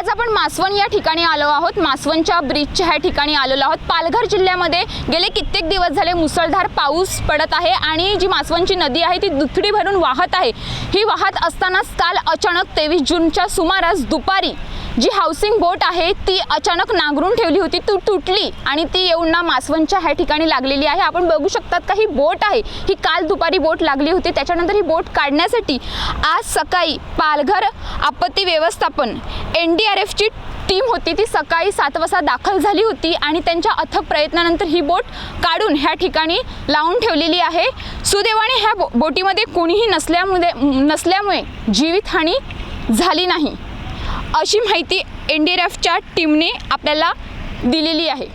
आज आपण मासवण या ठिकाणी आलो आहोत. मासवणच्या ब्रिजच्या ह्या ठिकाणी आलेलो आहोत. पालघर जिल्ह्यामध्ये गेले कित्येक दिवस झाले मुसळधार पाऊस पडत आहे आणि जी मासवणची नदी आहे ती दुथडी भरून वाहत आहे. ही वाहत असतानाच काल अचानक तेवीस जूनच्या सुमारास दुपारी जी हाऊसिंग बोट आहे ती अचानक नांगरून ठेवली होती ती तुटली आणि ती येऊन ना मासवनच्या ह्या ठिकाणी लागलेली आहे. आपण बघू शकतात का ही बोट आहे. ही काल दुपारी बोट लागली होती. त्याच्यानंतर ही बोट काढण्यासाठी आज सकाळी पालघर आपत्ती व्यवस्थापन एन डी आर एफची टीम होती. ती सकाळी सात वाजता दाखल झाली होती आणि त्यांच्या अथक प्रयत्नानंतर ही बोट काढून ह्या ठिकाणी लावून ठेवलेली आहे. सुदैवाने ह्या बो बोटीमध्ये कोणीही नसल्यामुळे नसल्यामुळे जीवितहानी झाली नाही. अशी माहिती एन डी आर एफच्या टीमने आपल्याला दिलेली आहे.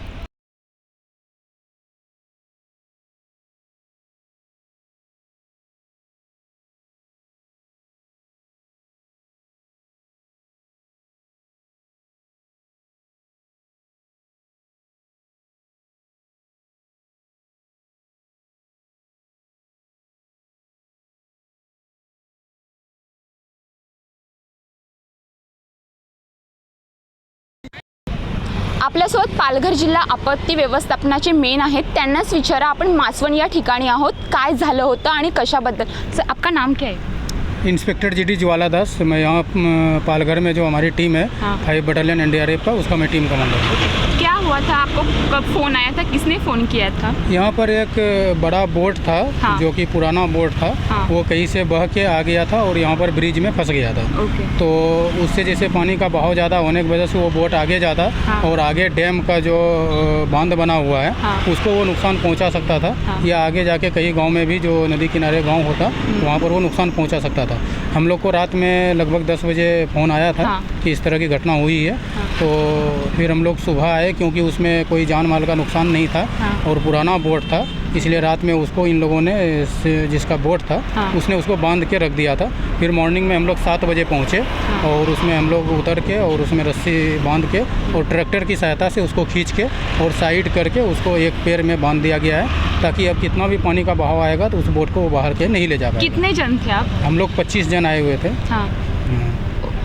आपल्यासोबत पालघर जिल्हा आपत्ती व्यवस्थापनाचे मेन आहेत. त्यांनाच विचारा आपण मासवण या ठिकाणी आहोत. काय झालं होतं आणि कशाबद्दल? सर आपका नाम क्या है? Inspector G D Jwala Das मैं यहाँ पालघर में जो हमारी टीम है हाँ। फाइव बटालियन एन का उसका मैं टीम कमांडर हूँ। हुआ था आपको कब फ़ोन आया था किसने फ़ोन किया था यहाँ पर एक बड़ा बोट था हाँ। जो कि पुराना बोट था हाँ। वो कहीं से बह के आ गया था और यहाँ पर ब्रिज में फंस गया था तो उससे जैसे पानी का बहाव ज़्यादा होने की वजह से वो बोट आगे जाता हाँ। और आगे डैम का जो बाँध बना हुआ है हाँ। उसको वो नुकसान पहुँचा सकता था हाँ। या आगे जाके कई गाँव में भी जो नदी किनारे गाँव होता हम्म। वहाँ पर वो नुकसान पहुँचा सकता था हम लोग को रात में लगभग 10 बजे फ़ोन आया था हाँ। कि इस तरह की घटना हुई है हाँ। तो फिर हम लोग सुबह आए क्योंकि उसमें कोई जान माल का नुकसान नहीं था हाँ। और पुराना बोट था इसलिए रात में उसको इन लोगों ने जिसका बोट था हाँ। उसने उसको बाँध के रख दिया था। फिर मॉर्निंग में हम लोग सात बजे पहुँचे हाँ। और उसमें हम लोग उतर के और उसमें रस्सी बाँध के और ट्रैक्टर की सहायता से उसको खींच के और साइड करके उसको एक पैर में बाँध दिया गया है ताकि अब कितना भी पानी का बहाव आएगा तो उस बोट को वो बाहर के नहीं ले जा कितने जन थे आप? हम लोग 25 जन आए हुए थे। हाँ।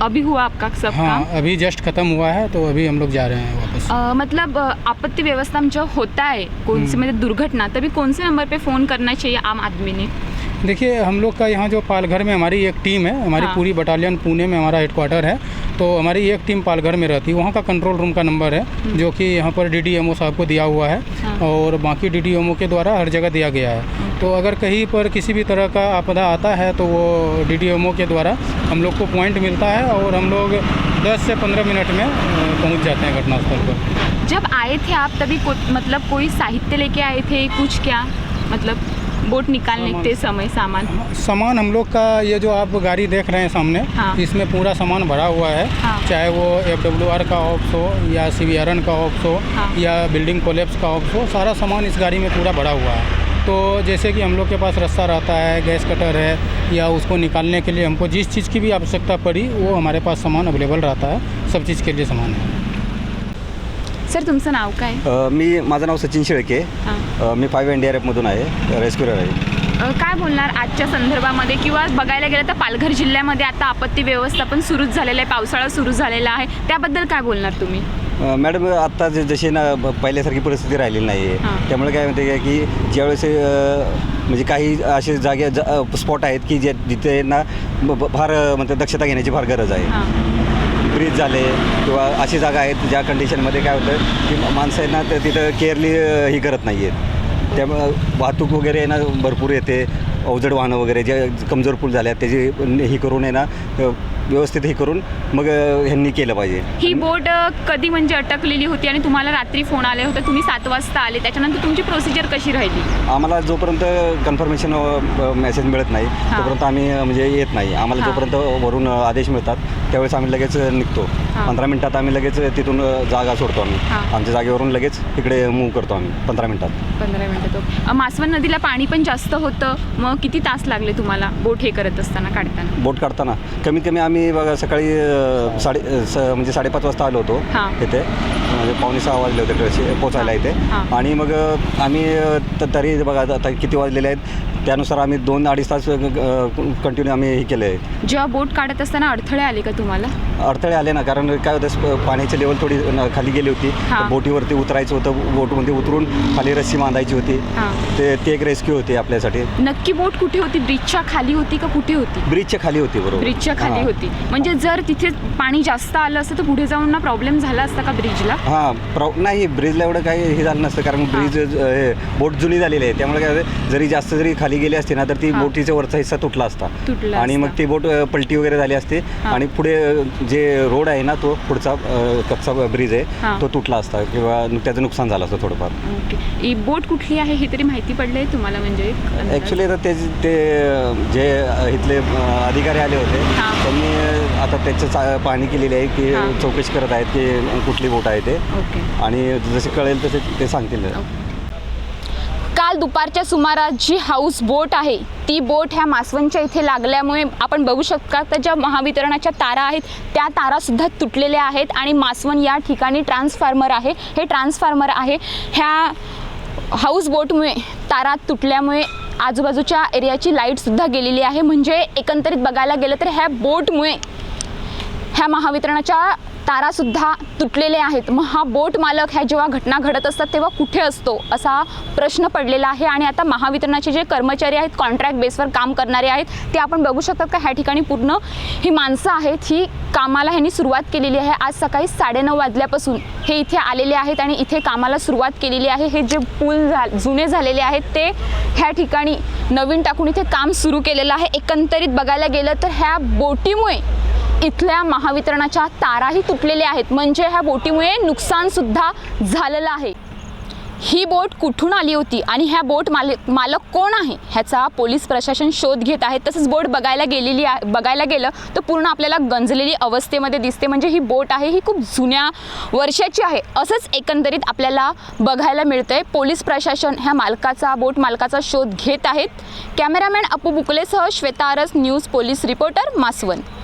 अभी हुआ आपका सब हाँ काम? अभी जस्ट ख़त्म हुआ है तो अभी हम लोग जा रहे हैं। अ, मतलब अ, आपत्ति व्यवस्था में जो होता है कौन से हम्म। मतलब दुर्घटना तभी कौन से नंबर पे फ़ोन करना चाहिए आम आदमी ने देखिए हम लोग का यहाँ जो पालघर में हमारी एक टीम है हमारी हाँ। पूरी बटालियन पुणे में हमारा हेडक्वार्टर है तो हमारी एक टीम पालघर में रहती है वहाँ का कंट्रोल रूम का नंबर है जो कि यहाँ पर डीडीएमओ साहब को दिया हुआ है हम्म। हाँ। और बाकी डीडीएमओ के द्वारा हर जगह दिया गया है तो अगर कहीं पर किसी भी तरह का आपदा आता है तो वो डीडीएमओ के द्वारा हम लोग को पॉइंट मिलता है और हम लोग 10 से 15 मिनट में पहुँच जाते हैं घटनास्थल पर जब आए थे आप तभी को, मतलब कोई साहित्य लेके आए थे कुछ क्या मतलब बोट निकालने के समय सामान सामान हम लोग का ये जो आप गाड़ी देख रहे हैं सामने हाँ। इसमें पूरा सामान भरा हुआ है हाँ। चाहे वो एफ़ डब्ल्यू आर का ऑप्स हो या सी वी आर एन का ऑप्स हो हाँ। या बिल्डिंग कोलेप्स का ऑप्स हो सारा सामान इस गाड़ी में पूरा भरा हुआ है तो जैसे कि हम लोग के पास रस्सा रहता है गैस कटर है या उसको निकालने के लिए हमको जिस चीज़ की भी आवश्यकता पड़ी वो हमारे पास सामान अवेलेबल रहता है। सब चीज़ के लिए सामान है। सर तुमचं नाव काय? मी माझं नाव सचिन शेळके. मी फाईव्ह एन डी आर एफमधून आहे रेस्क्युअर आहे. काय बोलणार आजच्या संदर्भामध्ये? किंवा बघायला गेलं तर पालघर जिल्ह्यामध्ये आता आपत्ती व्यवस्थापन सुरूच झालेलं आहे पावसाळा सुरू झालेला आहे. त्याबद्दल काय बोलणार तुम्ही? मॅडम आत्ता जे जशी ना पहिल्यासारखी परिस्थिती राहिलेली नाही. आहे त्यामुळे काय म्हणते की ज्यावेळेस म्हणजे काही असे जागे ज स्पॉट आहेत की जे जिथे ना फार अ, म्हणतात दक्षता घेण्याची फार गरज आहे. ब्रिज झाले किंवा अशी जागा आहेत ज्या कंडिशनमध्ये काय होतं की माणसं आहेत ना ते तिथं केअरली ही करत नाही आहेत त्यामुळं वाहतूक वगैरे आहे ना भरपूर येते. अवजड वाहनं वगैरे जे कमजोर पूल झाल्या त्याची ही करून आहे ना व्यवस्थित ही करून मग ह्यांनी केलं पाहिजे. ही बोट कधी म्हणजे अटकलेली होती आणि तुम्हाला रात्री फोन आले होते? तुम्ही सात वाजता आले. त्याच्यानंतर तुमची प्रोसिजर कशी राहिली? आम्हाला जोपर्यंत कन्फर्मेशन मेसेज मिळत नाही तोपर्यंत आम्ही म्हणजे येत नाही. आम्हाला. जोपर्यंत वरून आदेश मिळतात त्यावेळेस आम्ही लगेच निघतो. पंधरा मिनिटात आम्ही लगेच तिथून जागा सोडतो आम्ही. आमच्या जागेवरून लगेच इकडे मूव्ह करतो आम्ही पंधरा मिनिटात. पंधरा मिनटं तो अ, मासवण नदीला पाणी पण जास्त होतं. मग किती तास लागले तुम्हाला बोट हे करत असताना काढताना? बोट काढताना? कमीत कमी आम्ही बघा सकाळी अ, साडे अ, स म्हणजे साडेपाच वाजता आलो होतो हां. इथे म्हणजे पावणे सहा वाजले होते पोचायला इथे हां. आणि मग अ, आम्ही अ, त- तरी बघा आता किती वाजलेले आहेत त्यानुसार आम्ही दोन अडीच तास कंटिन्यू आम्ही हे केलं आहे जेव्हा बोट काढत असताना अडथळे आले का तुम्हाला? अडथळे आले ना कारण काय होतं पाण्याची लेवल थोडी खाली गेली होती. बोटीवरती उतरायचं होतं बोटमध्ये उतरून खाली रस्सी बांधायची होती. ते ते एक रेस्क्यू होती आपल्यासाठी. नक्की बोट कुठे होती? ब्रिजच्या खाली होती का कुठे होती? ब्रिजच्या खाली होती बरोबर. ब्रिजच्या खाली. होती. म्हणजे जर तिथे पाणी जास्त आलं असतं तर पुढे जाऊन ना प्रॉब्लेम झाला असता का ब्रिजला हां प्रॉ नाही ब्रिजला एवढं काही हे झालं नसतं कारण ब्रिज बोट जुनी झालेली आहे. त्यामुळे काय जरी जास्त जरी खाली गेली असती ना तर ती. बोटीचा वरचा हिस्सा तुटला असता तुटला आणि मग. ती बोट अ, पलटी वगैरे झाली असते. आणि पुढे अ, जे रोड आहे ना तो पुढचा अ, कच्चा ब्रिज आहे. तो तुटला असता किंवा त्याचं नुकसान झालं असतं थोडंफार ओके ही बोट कुठली आहे हे तरी माहिती पडलंय तुम्हाला म्हणजे एक अंदाज? ॲक्च्युली तर ते ते जे इथले अ, अधिकारी आले होते हां. त्यांनी आता त्याचं चा पाहणी केलेली आहे की. चौकशी करत आहेत की कुठली बोट आहे ते ओके आणि जसे कळेल तसे ते सांगतील काल दुपारच्या सुमारास जी हाऊस बोट आहे ती बोट ह्या मासवणच्या इथे लागल्यामुळे आपण बघू शकता तर ज्या महावितरणाच्या तारा आहेत त्या तारासुद्धा तुटलेल्या आहेत आणि मासवण या ठिकाणी ट्रान्सफॉर्मर आहे. हे ट्रान्सफॉर्मर आहे. ह्या हाऊस बोटमुळे तारा तुटल्यामुळे आजूबाजूच्या एरियाची लाईटसुद्धा गेलेली आहे. म्हणजे एकंदरीत बघायला गेलं तर ह्या बोटमुळे ह्या महावितरणाच्या तारासुद्धा तुटलेले आहेत. मग हा बोट मालक ह्या जेव्हा घटना घडत असतात तेव्हा कुठे असतो? असा प्रश्न पडलेला आहे आणि आता महावितरणाचे जे कर्मचारी आहेत कॉन्ट्रॅक्ट बेसवर काम करणारे आहेत ते आपण बघू शकतात का? ह्या ठिकाणी पूर्ण ही माणसं आहेत ही कामाला ह्यांनी सुरुवात केलेली आहे. आज सकाळी साडेनऊ वाजल्यापासून हे इथे आलेले आहेत आणि इथे कामाला सुरुवात केलेली आहे. हे जे पूल झा जुने झालेले आहेत ते ह्या ठिकाणी नवीन टाकून इथे काम सुरू केलेलं आहे. एकंदरीत बघायला गेलं तर ह्या बोटीमुळे इथल्या महावितरणाच्या ताराही तुटलेल्या आहेत. म्हणजे ह्या बोटीमुळे नुकसानसुद्धा झालेलं आहे. ही बोट कुठून आली होती आणि ह्या बोट मालक मालक कोण आहे? ह्याचा पोलीस प्रशासन शोध घेत आहे. तसंच बोट बघायला गेलेली आहे बघायला गेलं तर पूर्ण आपल्याला गंजलेली अवस्थेमध्ये दिसते. म्हणजे ही बोट आहे ही खूप जुन्या वर्षाची आहे. असंच एकंदरीत आपल्याला बघायला मिळतं आहे पोलीस प्रशासन ह्या मालकाचा बोट मालकाचा शोध घेत आहेत. Cameraman Apu बुकलेसह Shweta Aras news police reporter Maswant